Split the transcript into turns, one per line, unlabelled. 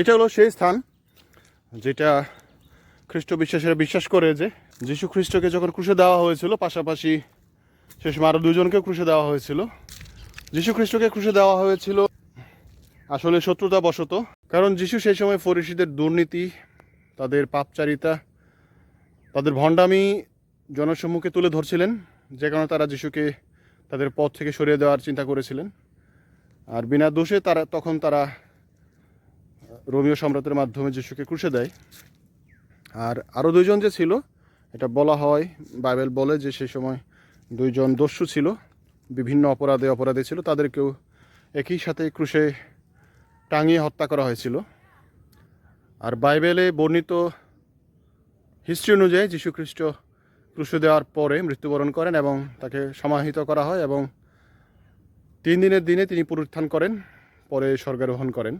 এটা হলো সেই স্থান যেটা খ্রিস্ট বিশ্বাসীরা বিশ্বাস করে যে যীশু খ্রিস্টকে যখন ক্রুশে দেওয়া হয়েছিল, পাশাপাশি সময় আরও দুজনকেও ক্রুশে দেওয়া হয়েছিল। যীশু খ্রিস্টকে ক্রুশে দেওয়া হয়েছিল আসলে শত্রুতা বশত কারণ যিশু সেই সময় ফরিসিদের দুর্নীতি, তাদের পাপচারিতা, তাদের ভণ্ডামি জনসম্মুখে তুলে ধরছিলেন, যে কারণে তারা যিশুকে তাদের পথ থেকে সরিয়ে দেওয়ার চিন্তা করেছিলেন। আর বিনা দোষে তারা, তখন তারা রোমিও সম্রাটের মাধ্যমে যিশুকে ক্রুশে দেয়। আর আরও দুইজন যে ছিল, এটা বলা হয়, বাইবেল বলে যে সেই সময় দুইজন দস্যু ছিল, বিভিন্ন অপরাধে অপরাধী ছিল, তাদেরকেও একই সাথে ক্রুশে টাঙিয়ে হত্যা করা হয়েছিল। আর বাইবেলে বর্ণিত হিস্ট্রি অনুযায়ী যীশুখ্রিস্ট ক্রুশে দেওয়ার পরে মৃত্যুবরণ করেন এবং তাকে সমাহিত করা হয় এবং তিন দিনের দিনে তিনি পুনরুত্থান করেন, পরে স্বর্গারোহণ করেন।